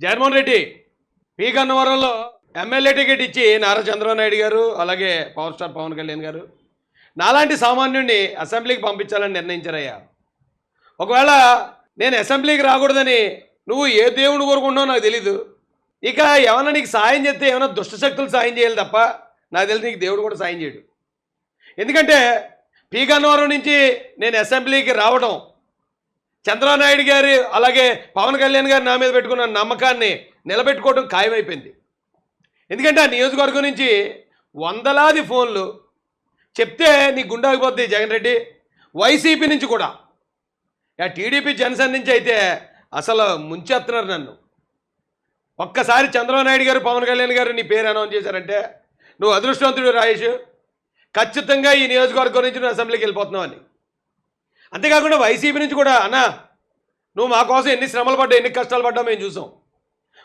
Jaganmohan Reddy P గన్నవరంలో MLA ticket ఇచ్చి నారా చంద్రబాబు నాయుడు గారు అలాగే పవర్ స్టార్ పవన్ కళ్యాణ్ గారు నాలాంటి సామాన్యుడిని అసెంబ్లీకి పంపించాలని నిర్ణయించారయ్యా. ఒకవేళ నేను అసెంబ్లీకి రాకూడదని నువ్వు ఏ దేవుని కోరుకుంటున్నావు నాకు తెలీదు. ఇక ఏమైనా నీకు సాయం చేస్తే ఏమైనా దుష్టశక్తులు సాయం చేయాలి తప్ప నాకు తెలిసి నీకు దేవుడు కూడా సాయం చేయడు. ఎందుకంటే పీ గన్నవరం నుంచి నేను అసెంబ్లీకి రావడం చంద్రబాబు నాయుడు గారి అలాగే పవన్ కళ్యాణ్ గారు నా మీద పెట్టుకున్న నమ్మకాన్ని నిలబెట్టుకోవడం ఖాయమైపోయింది. ఎందుకంటే ఆ నియోజకవర్గం నుంచి వందలాది ఫోన్లు చెప్తే నీ గుండాగిపోద్ది జగన్ రెడ్డి. వైసీపీ నుంచి కూడా. ఆ టీడీపీ జనసేన నుంచి అయితే అసలు ముంచేస్తున్నారు నన్ను. ఒక్కసారి చంద్రబాబు నాయుడు గారు పవన్ కళ్యాణ్ గారు నీ పేరు అనౌన్స్ చేశారంటే నువ్వు అదృష్టవంతుడు రాయేష్ ఖచ్చితంగా ఈ నియోజకవర్గం నుంచి నువ్వు అసెంబ్లీకి వెళ్ళిపోతున్నావు అని. అంతేకాకుండా వైసీపీ నుంచి కూడా అన్న నువ్వు మా కోసం ఎన్ని శ్రమలు పడ్డా ఎన్ని కష్టాలు పడ్డా మేము చూసాం.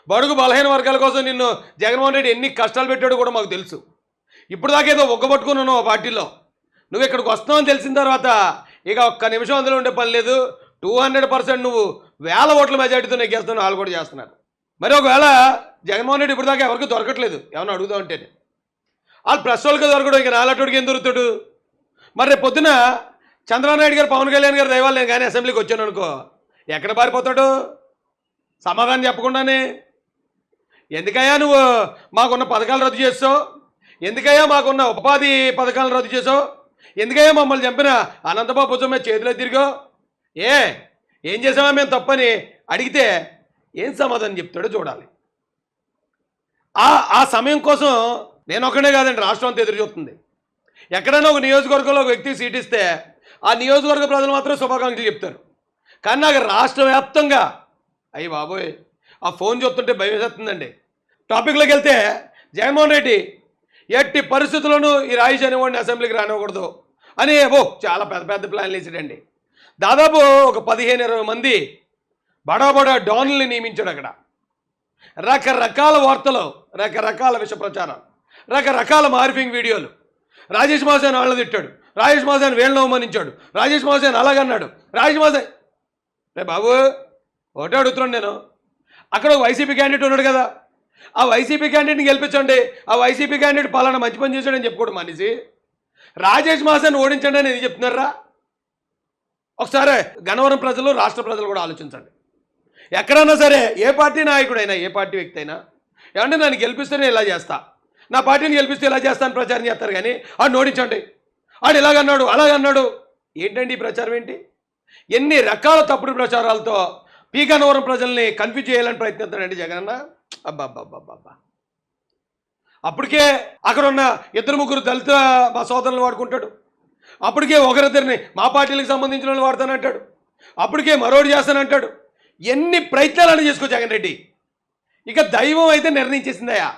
బడుగు బలహీన వర్గాల కోసం నిన్ను జగన్మోహన్ రెడ్డి ఎన్ని కష్టాలు పెట్టాడో కూడా మాకు తెలుసు. ఇప్పుడు దాకా ఏదో ఒగ్గబట్టుకున్నావు ఆ పార్టీలో. నువ్వు ఇక్కడికి వస్తున్నావని తెలిసిన తర్వాత ఇక ఒక్క నిమిషం అందులో ఉండే పని లేదు. టూ హండ్రెడ్ పర్సెంట్ నువ్వు వేల ఓట్ల మెజార్టీతో నెగ్గేస్తాను వాళ్ళు కూడా చేస్తున్నారు. మరి ఒకవేళ జగన్మోహన్ రెడ్డి ఇప్పుడు దాకా ఎవరికి దొరకట్లేదు ఏమన్నా అడుగుదాం అంటేనే. వాళ్ళు ప్రెస్ వాళ్ళకి దొరకడు ఇక నాలటోడికి ఏం దొరుకుతాడు? మరి రేపు పొద్దున చంద్రబాబు గారు పవన్ కళ్యాణ్ గారు దయవాళ్ళు నేను కానీ అసెంబ్లీకి వచ్చాను అనుకో. ఎక్కడ పారిపోతాడు? సమాధానం చెప్పకుండానే. ఎందుకయ్యా నువ్వు మాకున్న పథకాలు రద్దు చేస్తావు? ఎందుకయ్యా మాకున్న ఉపాధి పథకాలు రద్దు చేసావు ఎందుకయ్యా మమ్మల్ని చంపిన అనంతబాబు భుజం మీద చేతిలో తిరిగో ఏ ఏం చేసావా మేము తప్పని అడిగితే ఏం సమాధానం చెప్తాడో చూడాలి. ఆ ఆ సమయం కోసం నేను ఒక్కడే కాదండి రాష్ట్రం అంతా ఎదురు చూస్తుంది. ఎక్కడైనా ఒక నియోజకవర్గంలో ఒక వ్యక్తికి సీట్ ఇస్తే ఆ నియోజకవర్గ ప్రజలు మాత్రం శుభాకాంక్షలు చెప్తారు. కానీ నాకు రాష్ట్ర వ్యాప్తంగా అయ్యి బాబోయ్ ఆ ఫోన్ చూస్తుంటే భయం వేస్తుందండి టాపిక్లోకి వెళ్తే జగన్మోహన్ రెడ్డి ఎట్టి పరిస్థితుల్లోనూ ఈ రాయిష్ అనేవాడిని అసెంబ్లీకి రానివ్వకూడదు అని ఓ చాలా పెద్ద పెద్ద ప్లాన్లు వేసాడండి. దాదాపు ఒక పదిహేను ఇరవై మంది బడాబడా బడా డాన్లని నియమించాడు అక్కడ. రకరకాల వార్తలు రకరకాల విష ప్రచారం రకరకాల మార్ఫింగ్ వీడియోలు. రాజేష్ మాసాన్ వాళ్ళు తిట్టాడు. రాజేష్ మాసాన్ వీళ్ళని అవమానించాడు. రాజేష్ మాసాన్ అలాగన్నాడు. రాజేష్ మాసాన్ రే బాబు ఒకటే అడుగుతున్నాను నేను. అక్కడ ఒక వైసీపీ క్యాండిడేట్ ఉన్నాడు కదా. ఆ వైసీపీ క్యాండిడేట్ని గెలిపించండి. ఆ వైసీపీ క్యాండిడేట్ పలానా మంచి పని చేశాడని చెప్పుకోడు మనిషి రాజేష్ మాసాన్ని ఓడించండి అని ఇది చెప్తున్నారా? ఒకసారి గన్నవరం ప్రజలు రాష్ట్ర ప్రజలు కూడా ఆలోచించండి. ఎక్కడైనా సరే ఏ పార్టీ నాయకుడైనా ఏ పార్టీ వ్యక్తి అయినా ఏమంటే నన్ను గెలిపిస్తేనే ఇలా చేస్తా. నా పార్టీని గెలిపిస్తే ఇలా చేస్తాను ప్రచారం చేస్తారు కానీ ఆడు ఓడించండి. ఆడు ఇలాగన్నాడు అలాగన్నాడు ఏంటండి ప్రచారం ఏంటి? ఎన్ని రకాల తప్పుడు ప్రచారాలతో పీకానవరం ప్రజల్ని కన్ఫ్యూజ్ చేయాలని ప్రయత్నిస్తాడండి జగనన్న అబ్బా అప్పటికే అక్కడ ఉన్న ఇద్దరు ముగ్గురు దళిత మా సోదరులు వాడుకుంటాడు. అప్పటికే ఒకరిద్దరిని మా పార్టీలకు సంబంధించిన వాళ్ళు వాడతానంటాడు అప్పటికే మరోడు చేస్తానంటాడు ఎన్ని ప్రయత్నాలను చేసుకో జగన్ రెడ్డి? ఇక దైవం అయితే నిర్ణయించేసిందయ్యా.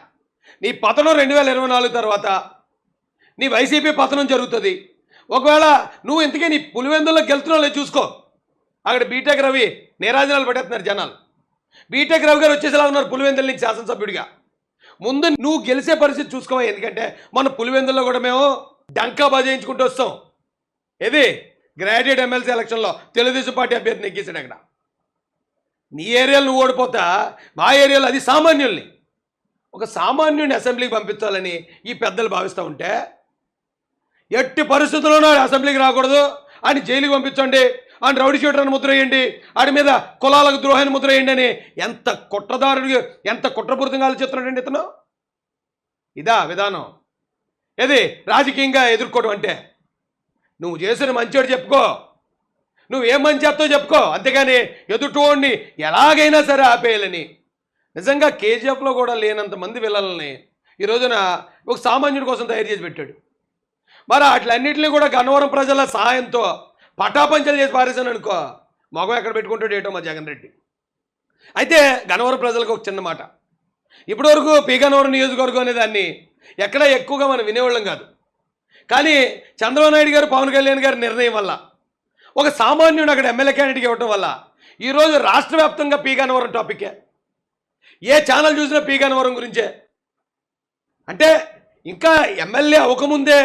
నీ పతనం రెండు వేల ఇరవై నాలుగు తర్వాత నీ వైసీపీ పతనం జరుగుతుంది. ఒకవేళ నువ్వు ఇంతకీ నీ పులివెందుల్లో వెళ్తున్నావు చూసుకో. అక్కడ బీటెక్ రవి నీరాజనాలు పడేస్తున్నారు జనాలు. బీటెక్ రవి గారు వచ్చేసేలా ఉన్నారు పులివెందుల నుంచి శాసనసభ్యుడిగా. ముందు నువ్వు గెలిచే పరిస్థితి చూసుకోవా? ఎందుకంటే మన పులివెందుల్లో కూడా మేము డంకా బజాయించుకుంటూ వస్తాం. ఏది? గ్రాడ్యుయేట్ ఎమ్మెల్సీ ఎలక్షన్లో తెలుగుదేశం పార్టీ అభ్యర్థి నెగ్గేసాడు అక్కడ. నీ ఏరియాలో నువ్వు ఓడిపోతా మా ఏరియాలో అది సామాన్యుల్ని. ఒక సామాన్యుని అసెంబ్లీకి పంపించాలని ఈ పెద్దలు భావిస్తూ ఉంటే ఎట్టి పరిస్థితుల్లోనూ ఆడు అసెంబ్లీకి రాకూడదు. ఆయన జైలుకి పంపించండి. ఆయన రౌడీ షీటర్ని ముద్ర వేయండి. ఆడి మీద కులాలకు ద్రోహాన్ని ముద్ర వేయండి అని ఎంత కుట్రదారుడు ఎంత కుట్రపూరితంగా ఆలోచిస్తున్నాడండి ఇతను? ఇదా విధానం. ఏది? రాజకీయంగా ఎదుర్కోవడం అంటే. నువ్వు చేసిన మంచోడు చెప్పుకో. నువ్వు ఏం మంచి చేస్తావు చెప్పుకో. అంతేగాని ఎదుటోడిని ఎలాగైనా సరే ఆపేయాలని. నిజంగా కేజీఎఫ్లో కూడా లేనంత మంది పిల్లల్ని ఈ రోజున ఒక సామాన్యుడి కోసం తయారు చేసి పెట్టాడు. మరి అట్లన్నింటినీ కూడా గన్నవరం ప్రజల సహాయంతో పటాపంచలు చేసి పారేశాను అనుకో మగం ఎక్కడ పెట్టుకుంటాడు ఏటో మా జగన్ రెడ్డి. అయితే గన్నవరం ప్రజలకు ఒక చిన్న మాట. ఇప్పటివరకు పీగనవరం నియోజకవర్గం అనే దాన్ని ఎక్కడ ఎక్కువగా మనం వినేవాళ్ళం కాదు. కానీ చంద్రబాబు నాయుడు గారు పవన్ కళ్యాణ్ గారి నిర్ణయం వల్ల ఒక సామాన్యుడు అక్కడ ఎమ్మెల్యే క్యాండిడేట్కి ఇవ్వటం వల్ల ఈరోజు రాష్ట్ర వ్యాప్తంగా పీగనవరం టాపికే ఏ. ఛానల్ చూసినా పీ గురించే. అంటే ఇంకా ఎమ్మెల్యే అవ్వకముందే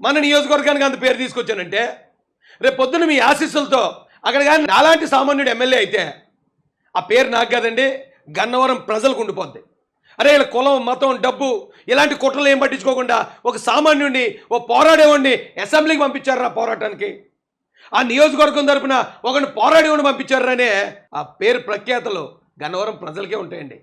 మన నియోజకవర్గానికి అంత పేరు తీసుకొచ్చానంటే రేపు పొద్దున్న మీ ఆశీస్సులతో అక్కడ కానీ నాలాంటి సామాన్యుడు ఎమ్మెల్యే అయితే ఆ పేరు నాకు కదండి గన్నవరం ప్రజలకు ఉండిపోద్ది. అరే ఇలా కులం మతం డబ్బు ఇలాంటి కుట్రలు ఏం పట్టించుకోకుండా ఒక సామాన్యుడిని ఓ పోరాడేవాడిని అసెంబ్లీకి పంపించారా పోరాటానికి. ఆ నియోజకవర్గం తరపున ఒకరిని పోరాడేవాడిని పంపించారనే ఆ పేరు ప్రఖ్యాతలు గన్నవరం ప్రజలకే ఉంటాయండి.